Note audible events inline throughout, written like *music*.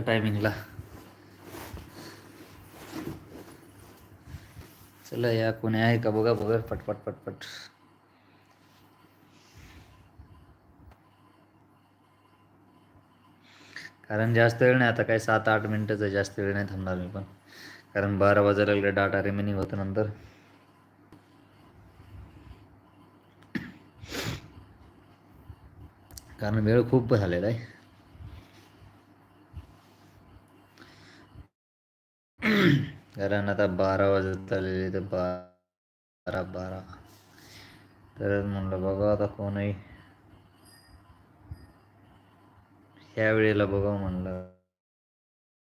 ह्या टायमिंगला चला या कोणी आहे का बघा बघा पटपट पटपट. कारण जास्त वेळ नाही आता काय सात आठ मिनटंच जास्त वेळ नाही थांबणार मी पण. कारण बारा वाजायला लागले डाटा रिमेनिंग होतं नंतर. कारण वेळ खूप झालेला आहे. कारण आता बारा वाजत आलेले तर बारा बारा. तर म्हणलं बघा आता कोणही. ह्या वेळेला बघा म्हणलं.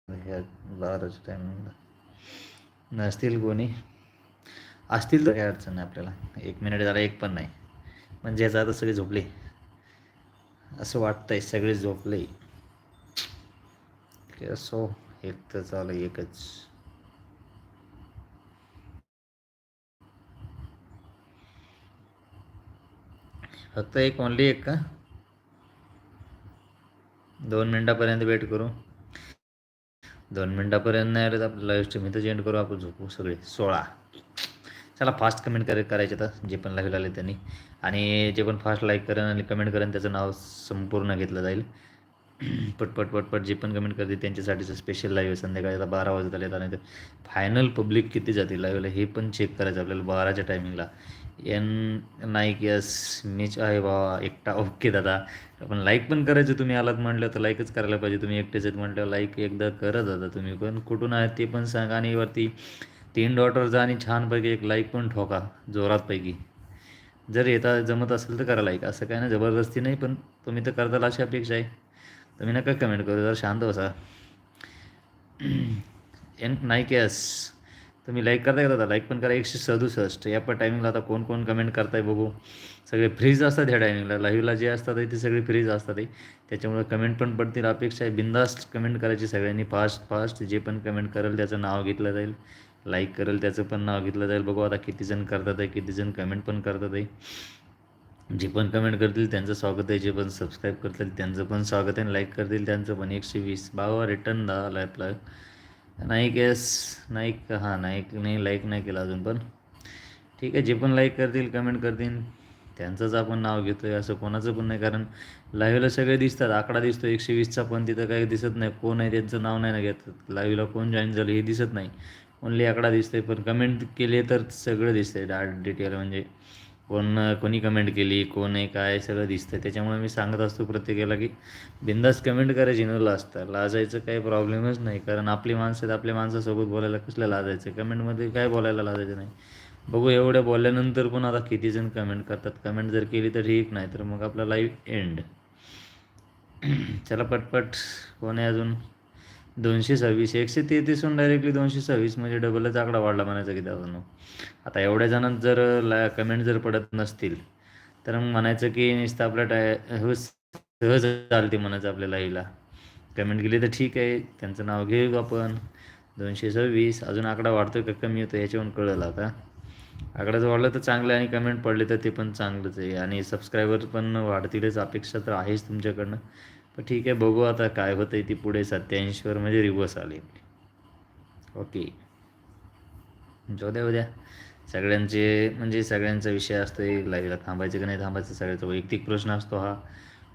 ह्या बाराच्या टायमिंगला. नसतील कोणी. असतील तर काही अडचण नाही आपल्याला. एक मिनिट झाला एक पण नाही. म्हणजे याचा आता सगळे झोपले. असं वाटतंय सगळे झोपले. की असो एक तर चालू एकच. फक्त एक ओनली एक का? दोन मिनटापर्यंत वेट करू. दोन मिनटापर्यंत नाही आलं तर आपलं लाईव्ह स्ट्रीम इथंच एंड करू आपण झोपू सगळे. सोळा. चला फास्ट कमेंट करे करायचे तर जे पण लाईव्ह आले त्यांनी. आणि जे पण फास्ट लाईक करेन आणि कमेंट करेन त्याचं नाव संपूर्ण घेतलं जाईल. *clears throat* पटपट पटपट जे पण कमेंट करते त्यांच्यासाठीचं स्पेशल लाईव्ह संध्याकाळी आता बारा वाजत आले आणि फायनल पब्लिक किती जाते लाईव्हला हे पण चेक करायचं आपल्याला बाराच्या टायमिंगला एन नाईक यस मीच आहे बाबा एकटा. ओके दादा. पण लाईक पण करायचं. तुम्ही आलात म्हटलं तर लाईकच करायला पाहिजे. तुम्ही एकटेच आहेत म्हटलं लाईक एकदा करत दादा तुम्ही. पण कुठून आहेत ते पण सांगा आणि वरती तीन डॉटरचा आणि छानपैकी एक लाईक पण ठोका जोरातपैकी. जर येता जमत असेल तर करा लाईक असं काय ना जबरदस्ती नाही पण तुम्ही तर करताल अशी अपेक्षा आहे. तुम्ही नका कमेंट करू जरा शांत बसा. N Naik yes. तुम्ही लाईक करताय का दादा लाईक पण करा. एकशे सदुसष्ट. या पण टायमिंगला आता कोण कोण कमेंट करताय बघू. सगळे फ्रीज असतात ह्या टायमिंगला लाईव्हला जे असतात ते सगळे फ्रीज असतात आहे त्याच्यामुळे कमेंट पण पडतील. अपेक्षा आहे बिंदास्त कमेंट करायची सगळ्यांनी. फास्ट फास्ट जे पण कमेंट करेल त्याचं नाव घेतलं जाईल. लाईक करेल त्याचं पण नाव घेतलं जाईल. बघू आता किती जण करतात आहे किती जण कमेंट पण करतात आहे. जे पण कमेंट करतील त्यांचं स्वागत आहे. जे पण सबस्क्राईब करतील त्यांचं पण स्वागत आहे. लाईक करतील त्यांचं पण. एकशे वीस. बावा रिटर्न दहा लाईफला नाईक एस नाईक हां नाईक नाही लाईक नाही केलं अजून पण. ठीक आहे जे पण लाईक करतील कमेंट करतील त्यांचंच आपण नाव घेतो आहे असं कोणाचं पण नाही. कारण लाईव्हला सगळे दिसतात आकडा दिसतो एकशे वीसचा पण तिथं काही दिसत नाही कोण आहे त्यांचं नाव नाही ना घेत. लाईव्हला कोण जॉईन झालं हे दिसत नाही. ओनली आकडा दिसतंय पण कमेंट केले तर सगळं दिसतंय डाट डिटेल म्हणजे. कोण कोणी कमेंट केली कोण आहे काय सगळं दिसतं त्याच्यामुळे मी सांगत असतो प्रत्येकाला की बिंदास कमेंट करायची न लाजता लाजायचं काही प्रॉब्लेमच नाही. कारण आपली माणसं आहेत आपल्या माणसासोबत बोलायला कसलं लाजायचं? कमेंटमध्ये काय बोलायला लाजायचं नाही. बघू एवढ्या बोलल्यानंतर पण आता किती जण कमेंट करतात. कमेंट जर केली तर ठीक नाही तर मग आपला लाईव्ह एंड चला पटपट. कोण आहे अजून? दोनशे सव्वीस. एकशे तेहतीसहून डायरेक्टली दोनशे सव्वीस म्हणजे डबलच आकडा वाढला म्हणायचं की त्यातून आता एवढ्या जणांत जर ला कमेंट जर पडत नसतील तर मग म्हणायचं की नुसतं आपला टाय सहज चालते म्हणायचं आपल्या हिला कमेंट केली तर ठीक आहे. त्यांचं नाव घेऊ आपण. दोनशे सव्वीस. अजून आकडा वाढतो का? कमी होतो ह्याच्यावरून कळलं आता. आकडा जर वाढलं तर चांगलं आहे आणि कमेंट पडले तर ते पण चांगलंच आहे. आणि सबस्क्रायबर पण वाढतीलच. अपेक्षा तर आहेच तुमच्याकडनं. पण ठीक आहे बघू आता काय होतं आहे ती पुढे सत्याऐंशीवर म्हणजे रिवर्स आले. ओके जाऊ द्या उद्या सगळ्यांचे म्हणजे सगळ्यांचा विषय असतो आहे लाईव्हला थांबायचं की नाही थांबायचं सगळ्याचा वैयक्तिक प्रश्न असतो हा.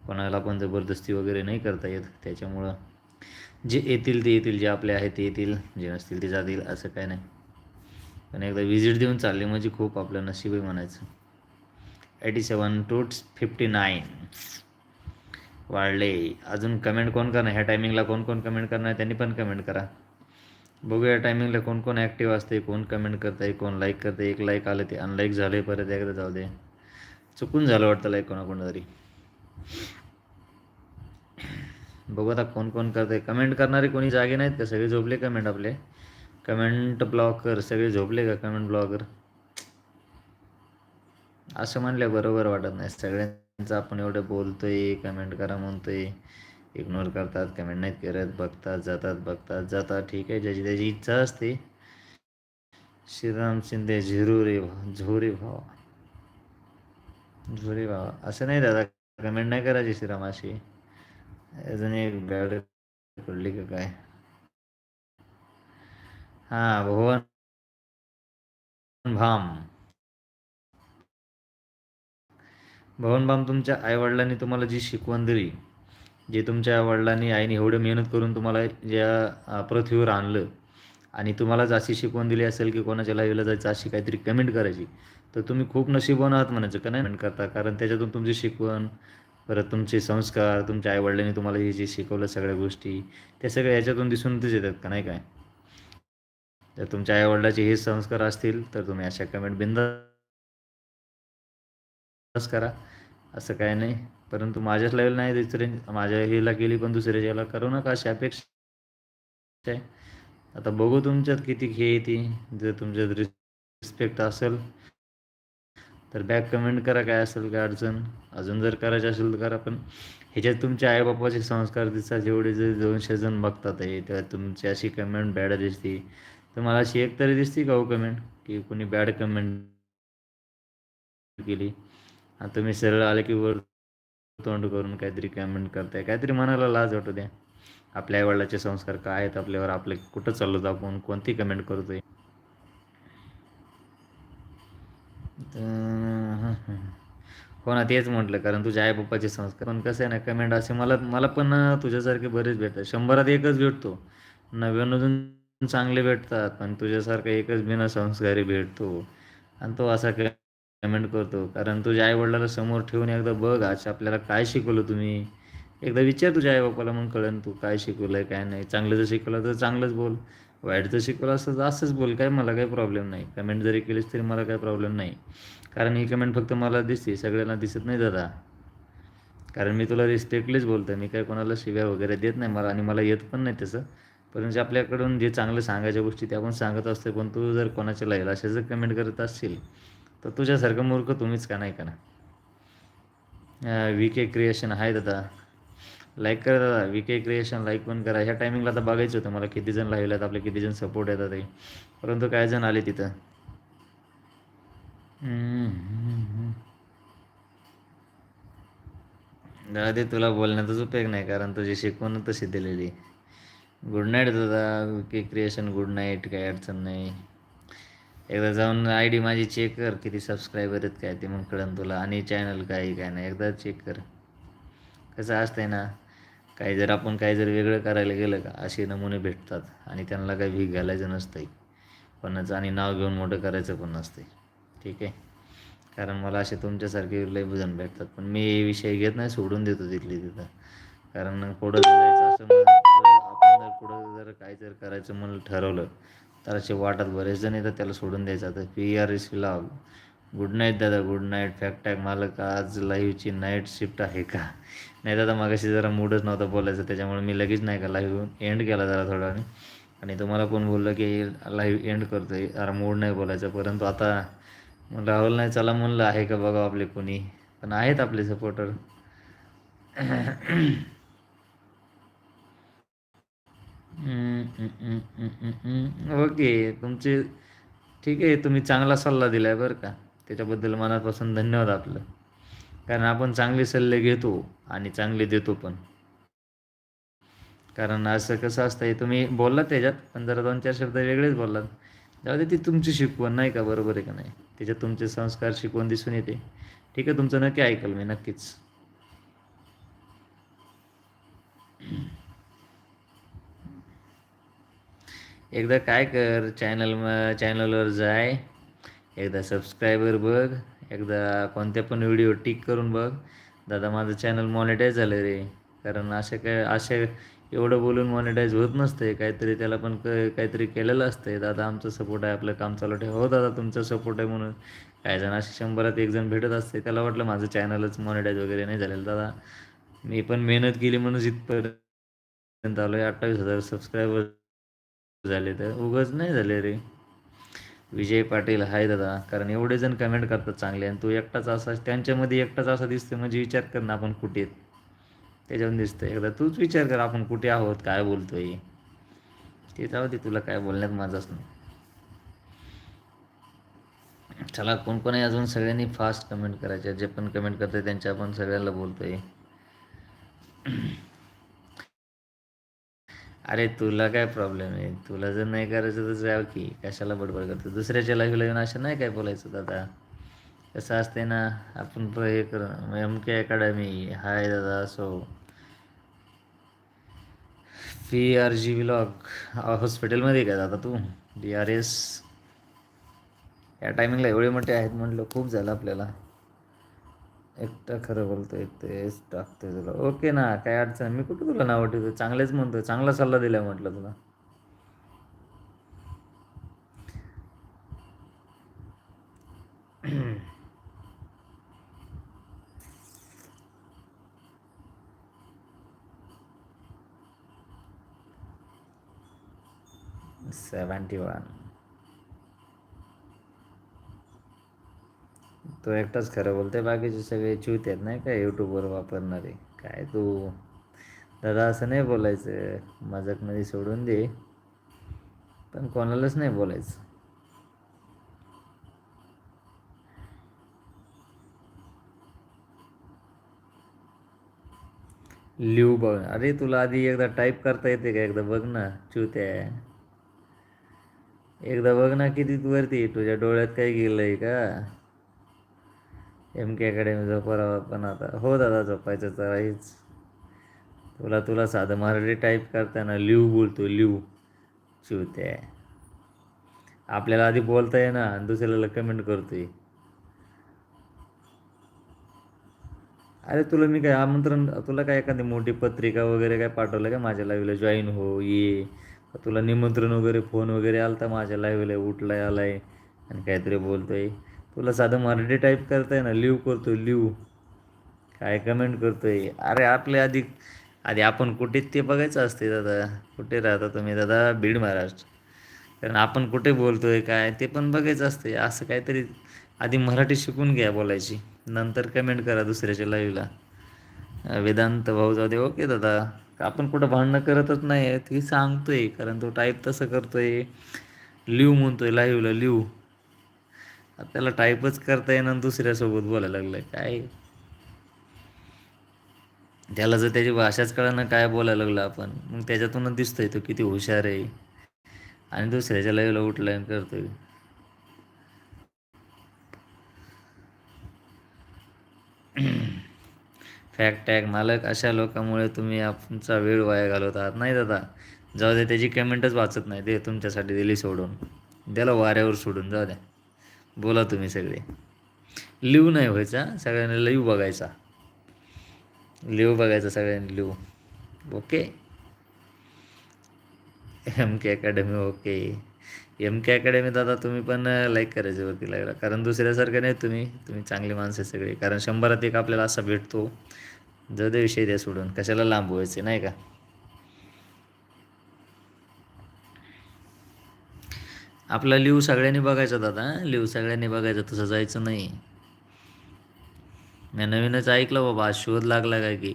कोणाला पण जबरदस्ती वगैरे नाही करता येत त्याच्यामुळं जे येतील ते येतील जे आपले आहेत ते येतील जे नसतील ते जातील असं काय नाही. पण एकदा विजिट देऊन चालले म्हणजे खूप आपलं नशीब आहे म्हणायचं. Eighty seven two fifty nine वाढले. अजून कमेंट कोण करणार? ह्या टायमिंगला कोण कोण कमेंट करणार? त्यांनी पण कमेंट करा. बघू या टायमिंगला कोण कोण ॲक्टिव्ह असते कोण कमेंट करतं आहे कोण लाईक करतं एक लाईक आलं ते अनलाईक झालं आहे परत एकदा जाऊ दे. चुकून झालं वाटतं लाईक कोणाकोणा तरी बघू आता कोण कोण करते कमेंट करणारे कोणी जागे नाहीत का? सगळे झोपले कमेंट आपले? कमेंट ब्लॉकर सगळे झोपले का? कमेंट ब्लॉकर असं म्हणलं बरोबर वाटत नाही त्यांचं आपण एवढं बोलतोय कमेंट करा म्हणतोय. इग्नोर करतात कमेंट नाही करत बघतात जातात बघतात जातात. ठीक आहे ज्याची त्याची इच्छा असते. श्रीराम शिंदे झिरू रे झोरे भावा झोरे भावा असं नाही दादा कमेंट नाही करायची श्रीरामाशी अजून एक बॅड पडली का काय? हां भुवन भाम. भवनबाम तुमच्या आईवडिलांनी तुम्हाला जी शिकवण दिली जे तुमच्या वडिलांनी आईने एवढं मेहनत करून तुम्हाला ज्या पृथ्वीवर आणलं आणि तुम्हालाच अशी शिकवण दिली असेल की कोणाच्या लाईव्हला जायचं अशी काहीतरी कमेंट करायची तर तुम्ही खूप नशीबवान आहात म्हणायचं. का नाही? करता. कारण त्याच्यातून तुमची शिकवण परत तुमचे संस्कार तुमच्या आईवडिलांनी तुम्हाला हे जे शिकवलं सगळ्या गोष्टी त्या सगळ्या याच्यातून दिसूनच येतात. का नाही काय? तर तुमच्या आईवडिलाचे हे संस्कार असतील तर तुम्ही अशा कमेंट अभ्यास करा असं काय नाही. परंतु माझ्याच लेवल नाही दुसरे माझ्या हेला केली पण दुसऱ्याच्या याला करू नका अशी अपेक्षा आता बघू तुमच्यात किती हे येते जर तुमच्यात रिस्पेक्ट असेल तर बॅक कमेंट करा काय असेल काय अडचण. अजून जर करायचं असेल तर करा पण ह्याच्यात तुमच्या आईबापाचे संस्कार दिसतात. जेवढे जर दोनशे जण बघतात आहे तेव्हा तुमची अशी कमेंट बॅड दिसते. तर मला अशी एक तरी दिसते का हो कमेंट की कोणी बॅड कमेंट केली? तुम्ही सरळ आले की वर तोंड करून काहीतरी कमेंट करताय. काहीतरी मनाला लाज वाटू द्या. आपल्या आईवडिलाचे संस्कार काय आहेत आपल्यावर? आपले कुठं चाललो आपण कोणती कमेंट करतोय? हो ना तेच म्हटलं कारण तुझ्या आई पप्पाचे संस्कार. पण कसं आहे ना कमेंट असे मला मला पण तुझ्यासारखे बरेच भेटतात. शंभरात एकच भेटतो. नव्याण्णव चांगले भेटतात पण तुझ्यासारखा एकच बिना संस्कारी भेटतो. आणि तो असा कमेंट करतो. कारण तुझ्या आईवडिलाला समोर ठेवून एकदा बघ आज आपल्याला काय शिकवलं तुम्ही. एकदा विचार तुझ्या आईबापाला मग कळेल तू काय शिकवलं आहे काय नाही. चांगलं जर शिकवलं तर चांगलंच बोल. वाईट जर शिकवलं असं तर असंच बोल. काय मला काही प्रॉब्लेम नाही. कमेंट जरी केलीस तरी मला काही प्रॉब्लेम नाही. कारण ही कमेंट फक्त मला दिसते. सगळ्यांना दिसत नाही दादा. कारण मी तुला रिस्पेक्टलीच बोलतो मी काही कोणाला शिव्या वगैरे देत नाही. मला आणि मला येत पण नाही तसं. परंतु आपल्याकडून जे चांगलं सांगायच्या गोष्टी त्या आपण सांगत असते पण तू जर कोणाच्या लाईल अशा जर कमेंट करत असशील तर तुझ्यासारखं मूर्ख तुम्हीच का नाही का ना? वी के क्रिएशन आहे दादा. लाईक करा दादा. वी के क्रिएशन लाईक पण करा. ह्या टायमिंगला आता बघायचं होतं मला किती जण लाईव्ह आहेत आपले किती जण सपोर्ट येतात ते परंतु काय जण आले तिथं. दादा तुला बोलण्याचाच उपयोग नाही कारण तुझी शिकवण तशी दिलेली गुड नाईट दादा. के क्रिएशन गुड नाईट काही अडचण नाही. एकदा जाऊन आय डी माझी चेक कर किती सबस्क्रायबर आहेत काय ते मग कळन तुला. आणि चॅनल काय काय नाही एकदा चेक कर. कसं असतंय ना काही जर आपण काही जर वेगळं करायला गेलं का असे नमुने भेटतात. आणि त्यांना काही भीक घालायचं नसतंय. कोणाचं आणि नाव घेऊन मोठं करायचं पण नसतंय. ठीक आहे? कारण मला असे तुमच्यासारखे लय भजन भेटतात. पण मी हे विषय घेत नाही सोडून देतो तिथली तिथं. कारण पुढं जायचं असं आपण जर पुढं जर काय जर करायचं म्हणून ठरवलं तर असे वाटत बरेच जण येतात त्याला सोडून द्यायचं. आता पी आर एस लाव गुड नाईट दादा गुड नाईट फॅक्टॅक मालक आज लाईव्हची नाईट शिफ्ट आहे का? नाही दादा मागाशी जरा मूडच नव्हता बोलायचं त्याच्यामुळे मी लगेच नाही का लाईव्ह एंड केला जरा थोडा. आणि तुम्हाला कोण बोललं की लाईव्ह एंड करतो आहे जरा मूड नाही बोलायचं. परंतु आता राहुल नाही चला म्हणलं आहे का बघा आपले कोणी? पण आहेत आपले सपोर्टर ओके तुमचे ठीक आहे तुम्ही चांगला सल्ला दिला आहे बरं का त्याच्याबद्दल मनापासून धन्यवाद आपलं कारण आपण चांगले सल्ले घेतो आणि चांगले देतो पण कारण असं कसं असतं तुम्ही बोललात त्याच्यात पण जरा दोन चार शब्द वेगळेच बोललात जाऊ दे ती तुमची शिकवण नाही का बरोबर आहे का नाही त्याच्यात तुमचे संस्कार शिकवण दिसून येते ठीक आहे तुमचं नक्की ऐकल मी नक्कीच एकदा काय कर चॅनल चॅनलवर जाय. एकदा सबस्क्रायबर बघ. एकदा कोणत्या पण व्हिडिओ टिक करून बघ. दादा माझं चॅनल मॉनिटाईज झालं रे. कारण असे काय असे एवढं बोलून मॉनिटाईज होत नसते काहीतरी त्याला पण क काहीतरी केलेलं असतं दादा आमचं सपोर्ट आहे. आपलं काम चालू ठेव. हो दादा तुमचा सपोर्ट आहे म्हणून. काही जण असे शंभरात एक जण भेटत असते त्याला वाटलं माझं चॅनलच मॉनिटाईज वगैरे नाही झालेलं. दादा मी पण मेहनत केली म्हणून इथपर्यंत आलो आहे अठ्ठावीस हजार सबस्क्रायबर झाले तर उगच नाही झाले रे. विजय पाटील हाय दादा कारण एवढे जण कमेंट करतात चांगले आणि तू एकटाच असा त्यांच्यामध्ये एकटाच असा दिसतो म्हणजे विचार कर ना आपण कुठे आहेत. त्याच्यावर दिसतं एकदा तूच विचार कर आपण कुठे आहोत काय बोलतोय. ते जाऊ दे तुला काय बोलण्यात माझाच नाही. चला कोण कोण आहे अजून? सगळ्यांनी फास्ट कमेंट करायच्या जे पण कमेंट करते त्यांच्या आपण सगळ्यांना बोलतोय. अरे तुला काय प्रॉब्लेम आहे? तुला जर नाही करायचं तर जाव की. कशाला बडबड करतो? दुसऱ्याच्या लाईव्हला येऊन असं नाही काय बोलायचं दादा कसं असते ना आपण हे कर. एम के अकॅडमी हाय दादा असो पी आर जी ब्लॉक हॉस्पिटलमध्ये काय दादा तू? डी आर एस या टायमिंगला एवढे मोठे आहेत म्हटलं खूप झालं आपल्याला. एकटा खरं बोलतोय तेच टाकतोय तुला. ओके ना काय अडचण मी कुठं तुला नाव ठेवतो? चांगलेच म्हणतोय चांगला सल्ला दिलाय म्हटलं तुला. *clears throat* सेवन्टी वन तो एकटाच खरं बोलतोय. बाकीचे सगळे चूत आहेत नाही का? यूट्यूबवर वापरणारे. काय तू? दादा असं नाही बोलायचं. मजाकमध्ये सोडून दे. पण कोणालाच नाही बोलायचं. लिहू बघ. अरे तुला आधी एकदा टाईप करता येते का? एकदा बघ ना. चूत्या एकदा बघ ना किती वरती तुझ्या डोळ्यात काय गेलंय का? एम के अकॅडमी झोपावं पण आता हो दादा झोपायचं तर आहेच. तुला तुला साधं मराठी टाईप करताना लिव बोलतो लिव शिवते आपल्याला आधी बोलता ये ना दुसऱ्याला कमेंट करतोय. अरे तुला मी काय आमंत्रण तुला काय एखादी मोठी पत्रिका वगैरे काय पाठवलं का माझ्या लाईव्हला जॉईन हो ये. तुला निमंत्रण वगैरे फोन वगैरे आला तर माझ्या लाईव्हला उठलाय आलाय आणि काहीतरी बोलतोय. तुला साधं मराठी टाईप करताय ना लिव करतो लिव काय कमेंट करतोय? अरे आपले आधी आधी आपण कुठे ते बघायचं असते दादा. कुठे राहता तुम्ही? दादा बीड महाराष्ट्र. कारण आपण कुठे बोलतोय काय ते पण बघायचं असते असं काहीतरी आधी मराठी शिकून घ्या बोलायची. नंतर कमेंट करा दुसऱ्याच्या लाईव्हला वेदांत भाऊ जाऊ दे. ओके दादा. आपण कुठं भांडणं करतच नाही. ती सांगतोय कारण तो टाईप तसं करतोय. लिव म्हणतोय लाईव्हला लिव त्याला टाईपच करता येणार दुसऱ्यासोबत बोलायला लागलं काय? त्याला जर त्याची भाषाच कळणं काय बोलायला लागलं आपण? मग त्याच्यातूनच दिसतोय तो किती हुशार आहे. आणि दुसऱ्याच्या लाईव्हला उठलाय करतोय. फॅक्ट टॅग मालक अशा लोकांमुळे तुम्ही आमचा वेळ वाया घालवत आहात. नाही दादा जाऊ द्या त्याची कमेंटच वाचत नाही. ते तुमच्यासाठी दिली सोडून. द्याला वाऱ्यावर सोडून जाऊ द्या. बोला तुम्ही सगळे. लिव नाही व्हायचा सगळ्यांनी लिव बघायचा. लिव बघायचा सगळ्यांनी live okay? M K academy okay. M K academy दादा तुम्ही पण लाईक करायचे वरती लागला. कारण दुसऱ्यासारखं नाही तुम्ही. तुम्ही चांगली माणसं आहे सगळे. कारण शंभरात एक आपल्याला असा भेटतो. जर दे विषय द्या सोडून. कशाला लांब व्हायचे नाही का? आपला लिव सगळ्यांनी बघायचा दादा लिव सगळ्यांनी बघायचा तसं जायचं नाही. मी नवीनच ऐकलं बाबा आज शोध लागला काय की.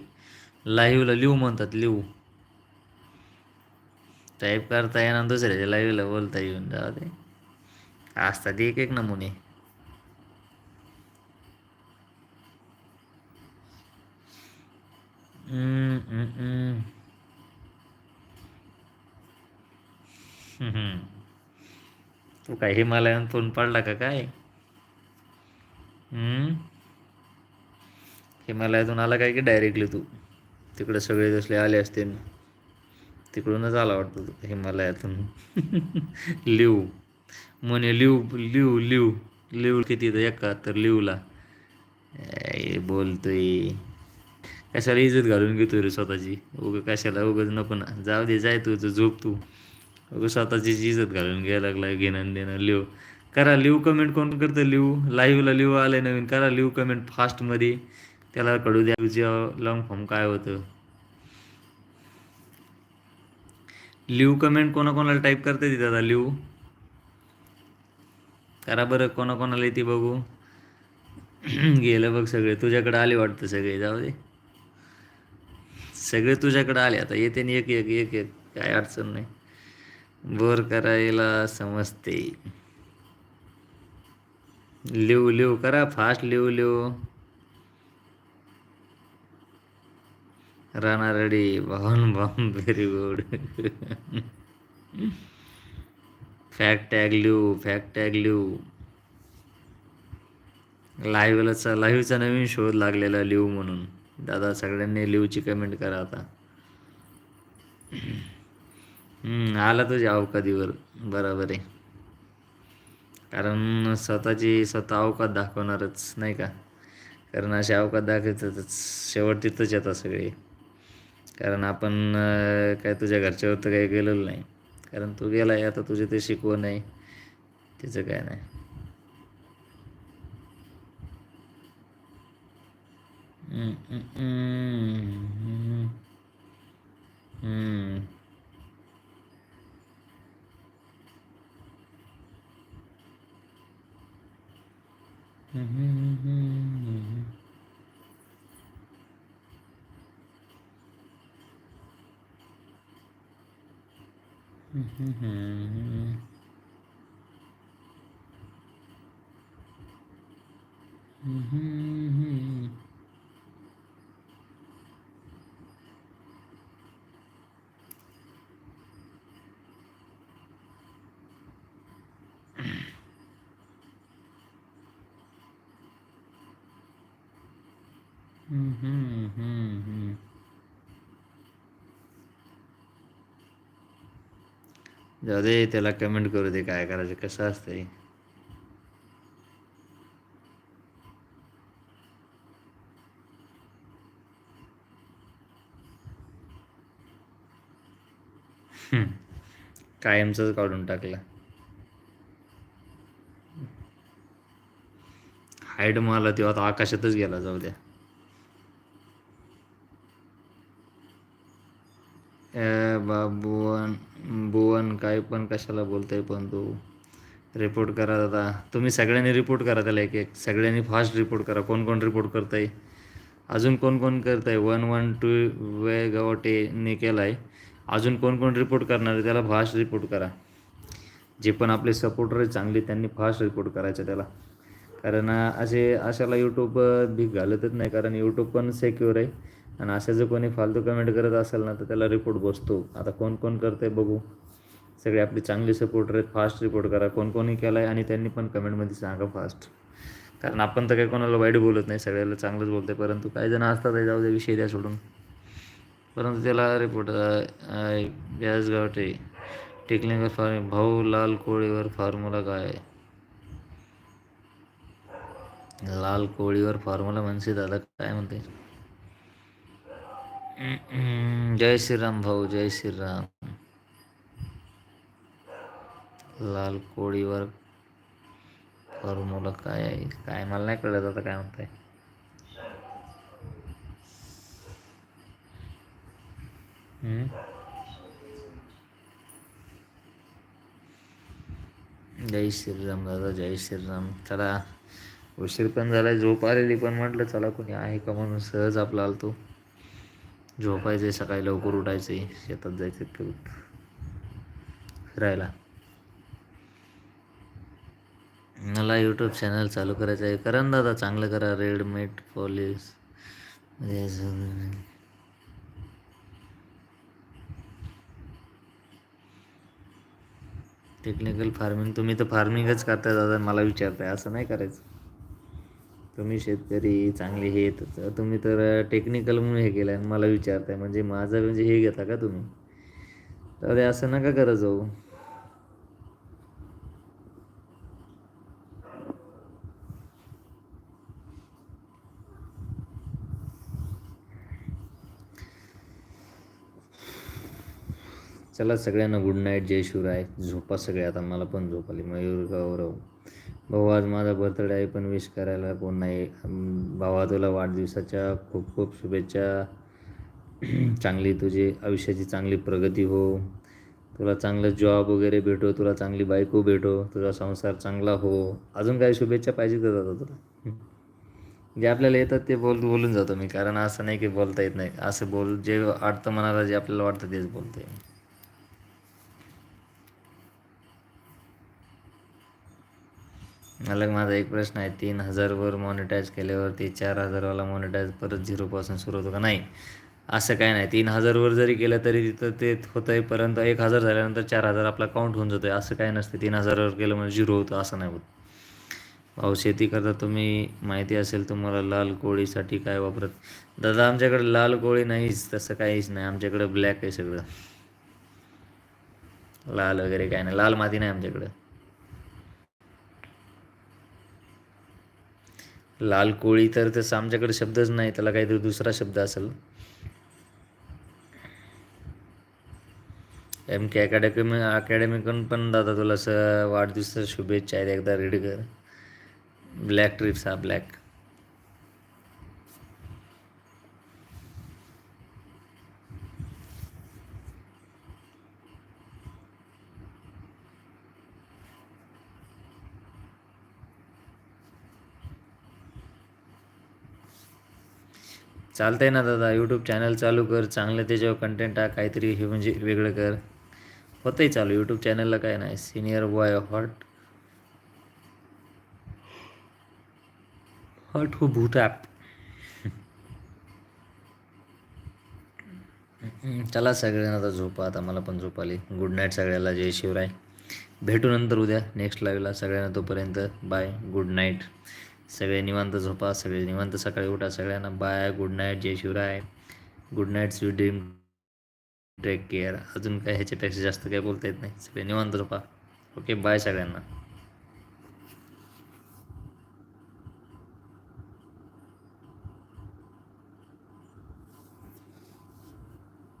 लाईव्हला लिव म्हणतात लिव टाईप करता येणार दुसऱ्याच्या लाईव्हला बोलता येऊन जाऊ ते असतात एक एक नमुने. हम्म, हम्म, हम्म. हम्म. तू काय हिमालयान फोन पाडला का काय? हिमालयातून आला काय की डायरेक्टली तू? तिकडे सगळे जसले आले असते तिकडूनच आला वाटतं तू हिमालयातून. *laughs* लिव म्हणे लिव लिव लिव लिव किती तर एका तर लिवला ए, बोलतोय. कशाला इज्जत घालून घेतो रे स्वतःची? उगं कशाला? उगच नको ना. जाऊ दे जाय तू झोप तू. अगं स्वतःची इज्जत घालून घ्यायला लागला घेणं देणं. लिव करा लिव कमेंट कोण करतं लिव लाईव्हला लिव आलंय नवीन. करा लिव कमेंट फास्टमध्ये त्याला कळू द्या. तुझ्या लॉंग फॉर्म काय होतं? लिव कमेंट कोणाकोणाला टाईप करता येते दादा? लिव करा बरं कोणाकोणाला येते बघू. *clears throat* गेलं बघ सगळे. तुझ्याकडे आले वाटतं सगळे. जाऊ दे. सगळे तुझ्याकडे आले. आता येते ना एक एक एक एक. काय अडचण नाही. बोर करायला समजते. लिव लिव करा fast live live. Rana ready Bhavan Bhavan very good fact tag live fact tag लिहू लाईव्हला लाईव्हचा नवीन शोध लागलेला लिहू म्हणून. दादा सगळ्यांनी लिवची कमेंट करा आता. आला तुझ्या अवकादीवर बरोबर आहे. कारण स्वतःची स्वतः अवकात दाखवणारच नाही का? कारण असे अवकात दाखवतातच. शेवट तिथंच येतात सगळे. कारण आपण काय तुझ्या घरच्यावर तर काही गेलेलं नाही. कारण तू गेला आहे आता तुझे ते शिकवण आहे. तिचं काय नाही. हम्म, हम्म, हम्म, हम्म. हम्म. हम्म. हम्म. हम्म. जाऊ दे त्याला कमेंट करू दे काय करायचं कसं असतंय? हम्म. कायमचंच काढून टाकलं. हाईट मला तेव्हा आता आकाशातच गेला जाऊ द्या. बुवन बुवन काय पण कशाला बोलतोय पण तू? रिपोर्ट करा दादा. तुम्ही सगळ्यांनी रिपोर्ट करा त्याला एक एक. सगळ्यांनी फास्ट रिपोर्ट करा. कोण कोण रिपोर्ट करताय? अजून कोण कोण करताय? वन वन टू वे गवटेने केला आहे अजून कोण कोण रिपोर्ट करणार आहे त्याला फास्ट रिपोर्ट करा. जे पण आपले सपोर्टर आहे चांगले त्यांनी फास्ट रिपोर्ट करायचं त्याला. कारण असे अशाला यूट्यूब भीक घालतच नाही. कारण यूट्यूब पण सेक्युअर आहे. आणि अशा जर कोणी फालतू कमेंट करत असेल ना तर त्याला रिपोर्ट बसतो. आता कोण कोण करते बघू. सगळे आपले चांगले सपोर्टर आहेत फास्ट रिपोर्ट करा. कोण कोणी केला आहे आणि त्यांनी पण कमेंटमध्ये सांगा फास्ट कारण आपण तर काही कोणाला वाईट बोलत नाही सगळ्याला चांगलंच बोलते परंतु काही जण असतात जाऊ दे विषय द्या सोडून. परंतु त्याला रिपोर्ट व्याज गावटे टेक्निकल फार्म भाऊ लाल कोळीवर फॉर्म्युला काय? आहे? लाल कोळीवर फॉर्म्युला म्हणसे दादा काय म्हणते जय श्रीराम भाऊ जय श्रीराम. लाल कोळीवर फॉर्म्युला काय आहे? काय मला नाही कळत आता काय म्हणताय. जय श्रीराम दादा जय श्रीराम. चला उशीर पण झालाय झोप आलेली पण म्हटलं चला कोणी आहे का म्हणून सहज आपला आलतो. झोपायचंय सकाळी लवकर उठायचं आहे शेतात जायचं फिरत फिरायला मला यूट्यूब चॅनल चालू करायचं आहे. करा ना दादा चांगलं करा. रेडमेड पॉलिस टेक्निकल फार्मिंग तुम्ही तर फार्मिंगच करताय दादा मला विचारताय असं नाही करायचं. तुम्ही शेतकरी चांगले हे तर तुम्ही तर टेक्निकल म्हणून हे केलं आणि मला विचारताय म्हणजे माझं म्हणजे हे घेता का तुम्ही? तर असं नका करत जाऊ. चला सगळ्यांना गुड नाईट जय शिवराय. झोपा सगळे आता मला पण झोप आली. मयूर गौरव भाऊ आज माझा बर्थडे आहे पण विश करायला कोण नाही. भावा तुला वाढदिवसाच्या खूप खूप शुभेच्छा. *clears throat* चांगली तुझी आयुष्याची चांगली प्रगती हो. तुला चांगलं जॉब वगैरे भेटो तुला चांगली बायको भेटो तुझा संसार चांगला हो. अजून काही शुभेच्छा पाहिजे का जातो तुला? जे आपल्याला येतात ते बोल बोलून जातो मी कारण असं नाही की बोलता येत नाही. असं बोल जे वाटतं मनाला जे आपल्याला वाटतं तेच बोलते अलग माझा एक प्रश्न आहे तीन हजारवर मॉनिटाईज केल्यावरती चार हजारवाला मॉनिटाईज परत झिरोपासून सुरू होतो का? नाही. असं काय नाही. तीन हजारवर जरी केलं तरी तिथं ते होतं आहे परंतु एक हजार झाल्यानंतर चार हजार आपला काउंट होऊन जातो आहे असं काय नसतं. तीन हजारवर केलं म्हणजे झिरो होतं असं नाही होत. भाऊ शेती करता तुम्ही माहिती असेल तुम्हाला लाल कोळीसाठी काय वापरत. दादा आमच्याकडे लाल कोळी नाहीच तसं काहीच नाही. आमच्याकडे ब्लॅक आहे सगळं. लाल वगैरे काय नाही. लाल माती नाही आमच्याकडं. लाल कोळी तर तसं आमच्याकडे शब्दच नाही त्याला काहीतरी दुसरा शब्द असेल. एम के अकॅडमी अकॅडमीकडून पण दादा तुला असं वाढदिवसाच्या शुभेच्छा आहेत एकदा रीड कर. ब्लॅक ट्रिप्स हा ब्लॅक चालतंय ना दादा यूट्यूब चॅनल चालू कर चांगलं त्याच्यावर कंटेंट टाक काहीतरी हे म्हणजे वेगळं कर. होतंय चालू यूट्यूब चॅनलला काय नाही senior boy hot hot who भूट app चला सगळ्यांना आता झोपा आता मला पण झोप आली. गुड नाईट सगळ्याला जय शिवराय. भेटू नंतर उद्या नेक्स्ट लाईव्हला सगळ्यांना तोपर्यंत बाय गुड नाईट सगळे निवांत झोपा सगळे निवांत सकाळी उठा सगळ्यांना बाय गुड नाईट जय Shivray good night sweet dream take care अजून काय ह्याच्यापेक्षा जास्त काही बोलता येत नाही. सगळे निवांत झोपा. ओके बाय सगळ्यांना.